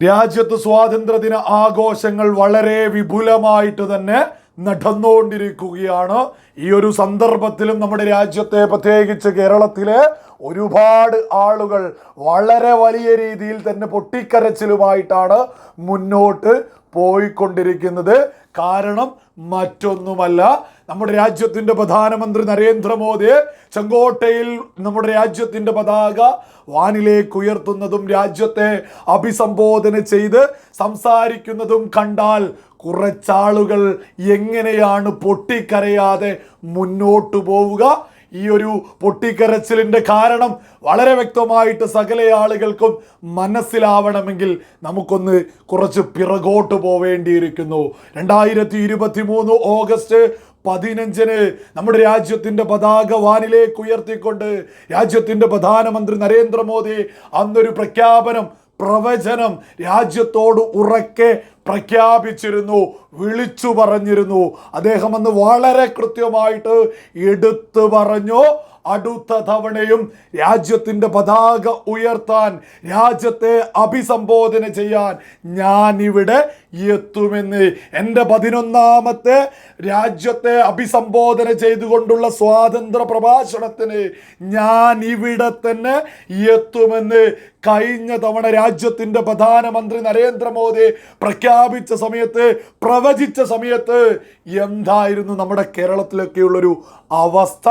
രാജ്യത്ത് സ്വാതന്ത്ര്യദിന ആഘോഷങ്ങൾ വളരെ വിപുലമായിട്ട് തന്നെ നടന്നുകൊണ്ടിരിക്കുകയാണ്. ഈ ഒരു സന്ദർഭത്തിലും നമ്മുടെ രാജ്യത്തെ പ്രത്യേകിച്ച് കേരളത്തിലെ ഒരുപാട് ആളുകൾ വളരെ വലിയ രീതിയിൽ തന്നെ പൊട്ടിക്കരച്ചിലുമായിട്ടാണ് മുന്നോട്ട് പോയിക്കൊണ്ടിരിക്കുന്നത്. കാരണം മറ്റൊന്നുമല്ല നമ്മുടെ രാജ്യത്തിന്റെ പ്രധാനമന്ത്രി നരേന്ദ്രമോദി ചെങ്കോട്ടയിൽ നമ്മുടെ രാജ്യത്തിന്റെ പതാക വാനിലേക്ക് ഉയർത്തുന്നതും രാജ്യത്തെ അഭിസംബോധന ചെയ്ത് സംസാരിക്കുന്നതും കണ്ടാൽ കുറച്ചാളുകൾ എങ്ങനെയാണ് പൊട്ടിക്കരയാതെ മുന്നോട്ടു പോവുക? ഈ ഒരു പൊട്ടിക്കരച്ചിലിന്റെ കാരണം വളരെ വ്യക്തമായിട്ട് സകല ആളുകൾക്കും മനസ്സിലാവണമെങ്കിൽ നമുക്കൊന്ന് കുറച്ച് പിറകോട്ട് പോവേണ്ടിയിരിക്കുന്നു. രണ്ടായിരത്തി ഇരുപത്തി മൂന്ന് ഓഗസ്റ്റ് പതിനഞ്ചിന് നമ്മുടെ രാജ്യത്തിന്റെ പതാക വാനിലേക്ക് ഉയർത്തിക്കൊണ്ട് രാജ്യത്തിന്റെ പ്രധാനമന്ത്രി നരേന്ദ്രമോദി അന്നൊരു പ്രഖ്യാപനം പ്രവചനം രാജ്യത്തോട് ഉറക്കെ പ്രഖ്യാപിച്ചിരുന്നു വിളിച്ചു പറഞ്ഞിരുന്നു. അദ്ദേഹം അന്ന് വളരെ കൃത്യമായിട്ട് എടുത്തു പറഞ്ഞു അടുത്ത തവണയും രാജ്യത്തിന്റെ പതാക ഉയർത്താൻ രാജ്യത്തെ അഭിസംബോധന ചെയ്യാൻ ഞാൻ ഇവിടെ എത്തുമെന്ന് എന്റെ പതിനൊന്നാമത്തെ രാജ്യത്തെ അഭിസംബോധന ചെയ്തുകൊണ്ടുള്ള സ്വാതന്ത്ര്യ പ്രഭാഷണത്തിന് ഞാൻ ഇവിടെ തന്നെ എത്തുമെന്ന് കഴിഞ്ഞ തവണ രാജ്യത്തിന്റെ പ്രധാനമന്ത്രി നരേന്ദ്രമോദി പ്രഖ്യാപിച്ച സമയത്ത് പ്രവചിച്ച സമയത്ത് എന്തായിരുന്നു നമ്മുടെ കേരളത്തിലൊക്കെയുള്ളൊരു അവസ്ഥ?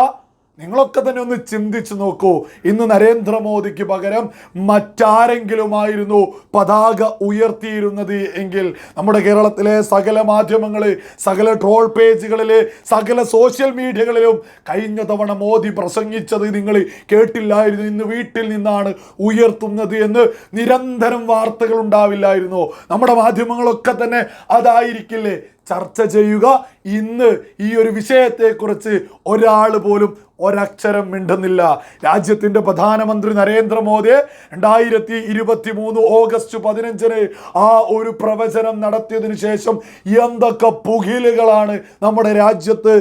നിങ്ങളൊക്കെ തന്നെ ഒന്ന് ചിന്തിച്ചു നോക്കൂ. ഇന്ന് നരേന്ദ്രമോദിക്ക് പകരം മറ്റാരെങ്കിലുമായിരുന്നു പതാക ഉയർത്തിയിരുന്നത് എങ്കിൽ നമ്മുടെ കേരളത്തിലെ സകല മാധ്യമങ്ങൾ സകല ട്രോൾ പേജുകളിൽ സകല സോഷ്യൽ മീഡിയകളിലും കഴിഞ്ഞ തവണ മോദി പ്രസംഗിച്ചത് നിങ്ങൾ കേട്ടില്ലായിരുന്നു. ഇന്ന് വീട്ടിൽ നിന്നാണ് ഉയർത്തുന്നത് എന്ന് നിരന്തരം വാർത്തകൾ ഉണ്ടാവില്ലായിരുന്നു. നമ്മുടെ മാധ്യമങ്ങളൊക്കെ തന്നെ അതായിരിക്കില്ലേ ചർച്ച ചെയ്യുക. ഇന്ന് ഈ ഒരു വിഷയത്തെക്കുറിച്ച് ഒരാൾ പോലും ഒരക്ഷരം മിണ്ടുന്നില്ല. രാജ്യത്തിന്റെ പ്രധാനമന്ത്രി നരേന്ദ്രമോദി രണ്ടായിരത്തി ഇരുപത്തി മൂന്ന് ഓഗസ്റ്റ് പതിനഞ്ചിന് ആ ഒരു പ്രവചനം നടത്തിയതിനു ശേഷം എന്തൊക്കെ പുകിലുകളാണ് നമ്മുടെ രാജ്യത്ത്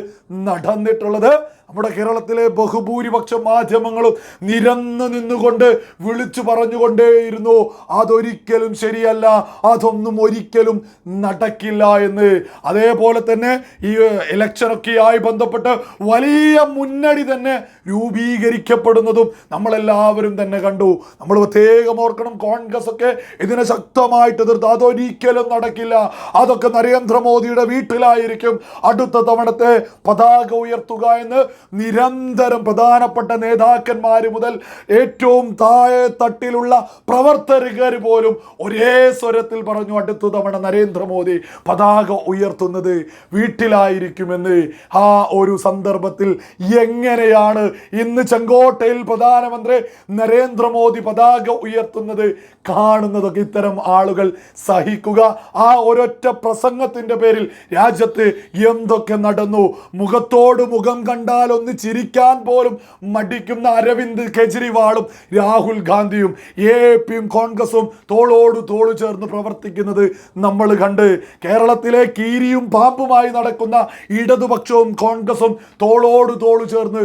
നടന്നിട്ടുള്ളത്? നമ്മുടെ കേരളത്തിലെ ബഹുഭൂരിപക്ഷം മാധ്യമങ്ങളും നിരന്നു നിന്നുകൊണ്ട് വിളിച്ചു പറഞ്ഞുകൊണ്ടേയിരുന്നു. അതൊരിക്കലും ശരിയല്ല. അതൊന്നും ഒരിക്കലും നടക്കില്ല എന്ന്. അതേപോലെ തന്നെ ഈ ഇലക്ഷനൊക്കെയായി ബന്ധപ്പെട്ട് വലിയ മുന്നണി തന്നെ രൂപീകരിക്കപ്പെടുന്നതും നമ്മളെല്ലാവരും തന്നെ കണ്ടു. നമ്മൾ പ്രത്യേകം ഓർക്കണം കോൺഗ്രസ് ഒക്കെ ഇതിനെ ശക്തമായിട്ട് എതിർത്ത്. അതൊരിക്കലും നടക്കില്ല. അതൊക്കെ നരേന്ദ്രമോദിയുടെ വീട്ടിലായിരിക്കും അടുത്ത തവണത്തെ പതാക ഉയർത്തുക എന്ന് നിരന്തരം പ്രധാനപ്പെട്ട നേതാക്കന്മാർ മുതൽ ഏറ്റവും താഴെ തട്ടിലുള്ള പ്രവർത്തകർ പോലും ഒരേ സ്വരത്തിൽ പറഞ്ഞു അടുത്ത തവണ നരേന്ദ്രമോദി പതാക ഉയർത്തുന്നത് വീട്ടിലായിരിക്കുമെന്ന്. ആ ഒരു സന്ദർഭത്തിൽ എങ്ങനെയാണ് ഇന്ന് ചെങ്കോട്ടയിൽ പ്രധാനമന്ത്രി നരേന്ദ്രമോദി പതാക ഉയർത്തുന്നത് കാണുന്നതൊക്കെ ഇത്തരം ആളുകൾ സഹിക്കുക. ആ ഒരൊറ്റ പ്രസംഗത്തിന്റെ പേരിൽ രാജ്യത്ത് എന്തൊക്കെ നടന്നു? മുഖത്തോട് മുഖം കണ്ടാൽ ഒന്ന് ചിരിക്കാൻ പോലും മടിക്കുന്ന അരവിന്ദ് കെജ്രിവാളും രാഹുൽ ഗാന്ധിയും എ പിയും കോൺഗ്രസും തോളോട് തോൾ ചേർന്ന് പ്രവർത്തിക്കുന്നത് നമ്മൾ കണ്ട്. കേരളത്തിലെ കീരിയും പാമ്പുമായി നടക്കുന്ന ഇടതുപക്ഷവും കോൺഗ്രസും തോളോട് തോൾ ചേർന്ന്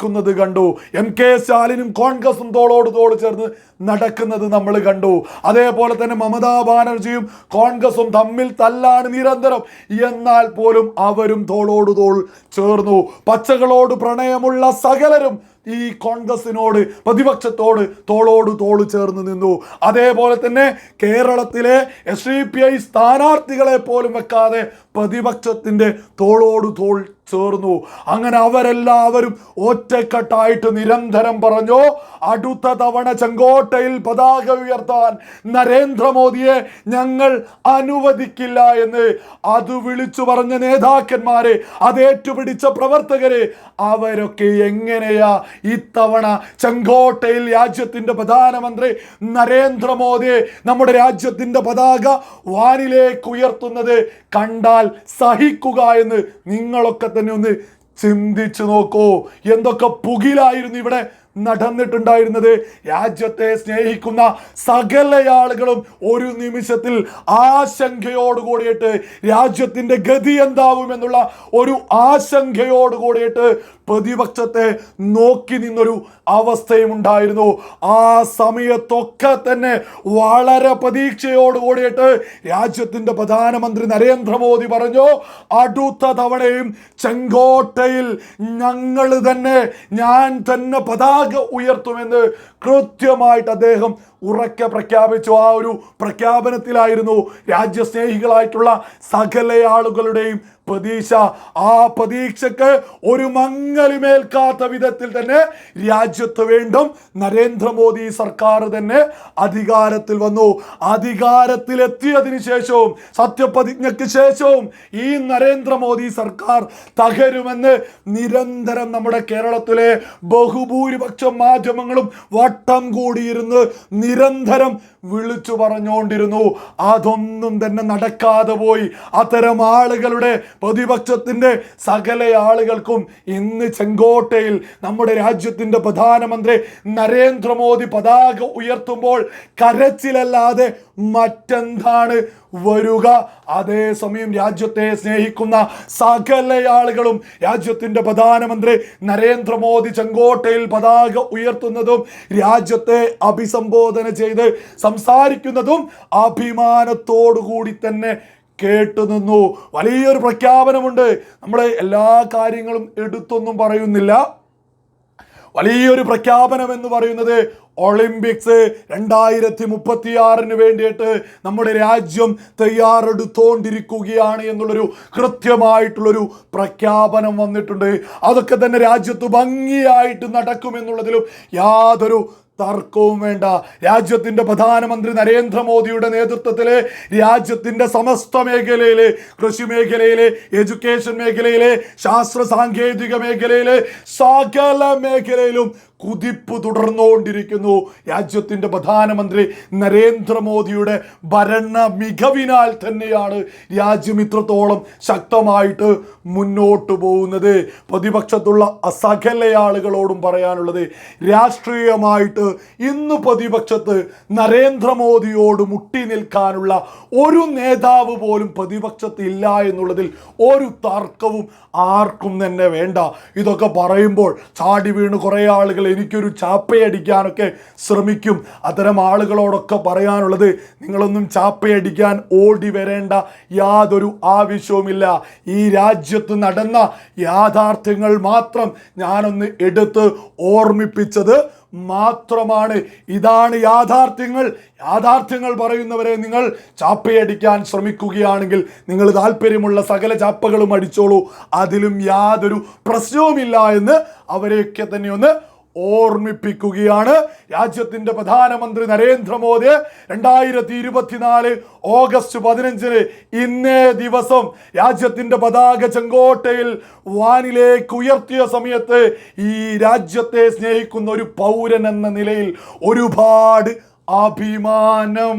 നടക്കുന്നത് കണ്ടു. എം കെ സ്റ്റാലിനും കോൺഗ്രസും തോളോട് തോൾ ചേർന്ന് നടക്കുന്നത് നമ്മൾ കണ്ടു. അതേപോലെ തന്നെ മമതാ ബാനർജിയും കോൺഗ്രസും തമ്മിൽ തല്ലാണ് നിരന്തരം. എന്നാൽ പോലും അവരും തോളോട് തോൾ ചേർന്നു. പച്ചകളോട് പ്രണയമുള്ള സകലരും ഈ കോൺഗ്രസിനോട് പ്രതിപക്ഷത്തോട് തോളോട് തോൾ ചേർന്ന് നിന്നു. അതേപോലെ തന്നെ കേരളത്തിലെ എസ് ഡി പി ഐ സ്ഥാനാർത്ഥികളെ പോലും വെക്കാതെ പ്രതിപക്ഷത്തിന്റെ തോളോട് തോൾ ചേർന്നു. അങ്ങനെ അവരെല്ലാവരും ഒറ്റക്കെട്ടായിട്ട് നിരന്തരം പറഞ്ഞു അടുത്ത തവണ ചെങ്കോട്ടയിൽ പതാക ഉയർത്താൻ നരേന്ദ്രമോദിയെ ഞങ്ങൾ അനുവദിക്കില്ല എന്ന്. അത് വിളിച്ചു പറഞ്ഞ നേതാക്കന്മാരെ അത് ഏറ്റുപിടിച്ച പ്രവർത്തകരെ അവരൊക്കെ എങ്ങനെയാ ഇത്തവണ ചെങ്കോട്ടയിൽ രാജ്യത്തിന്റെ പ്രധാനമന്ത്രി നരേന്ദ്രമോദിയെ നമ്മുടെ രാജ്യത്തിന്റെ പതാക വാനിലേക്ക് ഉയർത്തുന്നത് കണ്ടാൽ സഹിക്കുക എന്ന് നിങ്ങളൊക്കെ തന്നെ ഒന്ന് ചിന്തിച്ചു നോക്കൂ. എന്തൊക്കെ പുകിലായിരുന്നു ഇവിടെ? നടന്നിട്ടുണ്ടായിരുന്നത്. രാജ്യത്തെ സ്നേഹിക്കുന്ന സകല ആളുകളും ഒരു നിമിഷത്തിൽ ആശങ്കയോട് കൂടിയിട്ട് രാജ്യത്തിന്റെ ഗതി എന്താവും എന്നുള്ള ഒരു ആശങ്കയോട് കൂടിയിട്ട് പ്രതിപക്ഷത്തെ നോക്കി നിന്നൊരു അവസ്ഥയും ഉണ്ടായിരുന്നു. ആ സമയത്തൊക്കെ തന്നെ വളരെ പ്രതീക്ഷയോട് കൂടിയിട്ട് രാജ്യത്തിന്റെ പ്രധാനമന്ത്രി നരേന്ദ്രമോദി പറഞ്ഞു അടുത്ത തവണയും ചെങ്കോട്ടയിൽ ഞങ്ങൾ തന്നെ ഞാൻ തന്നെ പതാക ഉയർത്തുമെന്ന് കൃത്യമായിട്ട് അദ്ദേഹം ഉറക്കെ പ്രഖ്യാപിച്ചു. ആ ഒരു പ്രഖ്യാപനത്തിലായിരുന്നു രാജ്യസ്നേഹികളായിട്ടുള്ള സകല ആളുകളുടെയും പ്രതീക്ഷ. ആ പ്രതീക്ഷക്ക് ഒരു മങ്ങലുമേൽക്കാത്ത വിധത്തിൽ തന്നെ രാജ്യത്ത് വീണ്ടും നരേന്ദ്രമോദി സർക്കാർ തന്നെ അധികാരത്തിൽ വന്നു. അധികാരത്തിലെത്തിയതിനു ശേഷവും സത്യപ്രതിജ്ഞയ്ക്ക് ശേഷവും ഈ നരേന്ദ്രമോദി സർക്കാർ തകരുമെന്ന് നിരന്തരം നമ്മുടെ കേരളത്തിലെ ബഹുഭൂരിപക്ഷം മാധ്യമങ്ങളും വട്ടം കൂടിയിരുന്ന് നിരന്തരം വിളിച്ചു പറഞ്ഞുകൊണ്ടിരുന്നു. അതൊന്നും തന്നെ നടക്കാതെ പോയി. അത്തരം ആളുകളുടെ പ്രതിപക്ഷത്തിന്റെ സകല ആളുകൾക്കും ഇന്ന് ചെങ്കോട്ടയിൽ നമ്മുടെ രാജ്യത്തിന്റെ പ്രധാനമന്ത്രി നരേന്ദ്രമോദി പതാക ഉയർത്തുമ്പോൾ കരച്ചിലല്ലാതെ മറ്റെന്താണ് വരുക? അതേസമയം രാജ്യത്തെ സ്നേഹിക്കുന്ന സകല ആളുകളും രാജ്യത്തിന്റെ പ്രധാനമന്ത്രി നരേന്ദ്രമോദി ചെങ്കോട്ടയിൽ പതാക ഉയർത്തുന്നതും രാജ്യത്തെ അഭിസംബോധന ചെയ്ത് സംസാരിക്കുന്നതും അഭിമാനത്തോടു കൂടി തന്നെ കേട്ടു നിന്നു. വലിയൊരു പ്രഖ്യാപനമുണ്ട്. നമ്മൾ എല്ലാ കാര്യങ്ങളും എടുത്തൊന്നും പറയുന്നില്ല. വലിയൊരു പ്രഖ്യാപനം എന്ന് പറയുന്നത് ഒളിമ്പിക്സ് രണ്ടായിരത്തി മുപ്പത്തി ആറിന് വേണ്ടിയിട്ട് നമ്മുടെ രാജ്യം തയ്യാറെടുത്തോണ്ടിരിക്കുകയാണ് എന്നുള്ളൊരു കൃത്യമായിട്ടുള്ളൊരു പ്രഖ്യാപനം വന്നിട്ടുണ്ട്. അതൊക്കെ തന്നെ രാജ്യത്ത് ഭംഗിയായിട്ട് നടക്കുമെന്നുള്ളതിലും യാതൊരു തർക്കവും വേണ്ട. രാജ്യത്തിന്റെ പ്രധാനമന്ത്രി നരേന്ദ്രമോദിയുടെ നേതൃത്വത്തിൽ രാജ്യത്തിന്റെ സമസ്ത മേഖലയിൽ കൃഷി മേഖലയിൽ എഡ്യൂക്കേഷൻ മേഖലയിൽ ശാസ്ത്ര സാങ്കേതിക മേഖലയിൽ സകല മേഖലയിലും കുതിപ്പ് തുടർന്നുകൊണ്ടിരിക്കുന്നു. രാജ്യത്തിന്റെ പ്രധാനമന്ത്രി നരേന്ദ്രമോദിയുടെ ഭരണ മികവിനാൽ തന്നെയാണ് രാജ്യം ഇത്രത്തോളം ശക്തമായിട്ട് മുന്നോട്ട് പോകുന്നത്. പ്രതിപക്ഷത്തുള്ള അസകല ആളുകളോടും പറയാനുള്ളത് രാഷ്ട്രീയമായിട്ട് ഇന്ന് പ്രതിപക്ഷത്ത് നരേന്ദ്രമോദിയോട് മുട്ടി നിൽക്കാനുള്ള ഒരു നേതാവ് പോലും പ്രതിപക്ഷത്ത് ഇല്ല എന്നുള്ളതിൽ ഒരു തർക്കവും ആർക്കും തന്നെ വേണ്ട. ഇതൊക്കെ പറയുമ്പോൾ ചാടി വീണ് കുറേ ആളുകൾ എനിക്കൊരു ചാപ്പയടിക്കാനൊക്കെ ശ്രമിക്കും. അത്തരം ആളുകളോടൊക്കെ പറയാനുള്ളത് നിങ്ങളൊന്നും ചാപ്പയടിക്കാൻ ഓടി വരേണ്ട യാതൊരു ആവശ്യവുമില്ല. ഈ രാജ്യത്ത് നടന്ന യാഥാർത്ഥ്യങ്ങൾ മാത്രം ഞാനൊന്ന് എടുത്ത് ഓർമ്മിപ്പിച്ചത് മാത്രമാണ്. ഇതാണ് യാഥാർത്ഥ്യങ്ങൾ. യാഥാർത്ഥ്യങ്ങൾ പറയുന്നവരെ നിങ്ങൾ ചാപ്പയടിക്കാൻ ശ്രമിക്കുകയാണെങ്കിൽ നിങ്ങൾ താല്പര്യമുള്ള സകല ചാപ്പകളും അടിച്ചോളൂ. അതിലും യാതൊരു പ്രശ്നവുമില്ല എന്ന് അവരെയൊക്കെ തന്നെ ഒന്ന് ഓർമ്മിപ്പിക്കുകയാണ് രാജ്യത്തിന്റെ പ്രധാനമന്ത്രി നരേന്ദ്രമോദി രണ്ടായിരത്തി ഇരുപത്തിനാല് ഓഗസ്റ്റ് പതിനഞ്ചിന് ഇന്നേ ദിവസം രാജ്യത്തിന്റെ പതാക ചെങ്കോട്ടയിൽ വാനിലേക്ക് ഉയർത്തിയ സമയത്ത് ഈ രാജ്യത്തെ സ്നേഹിക്കുന്ന ഒരു പൗരൻ എന്ന നിലയിൽ ഒരുപാട് അഭിമാനം.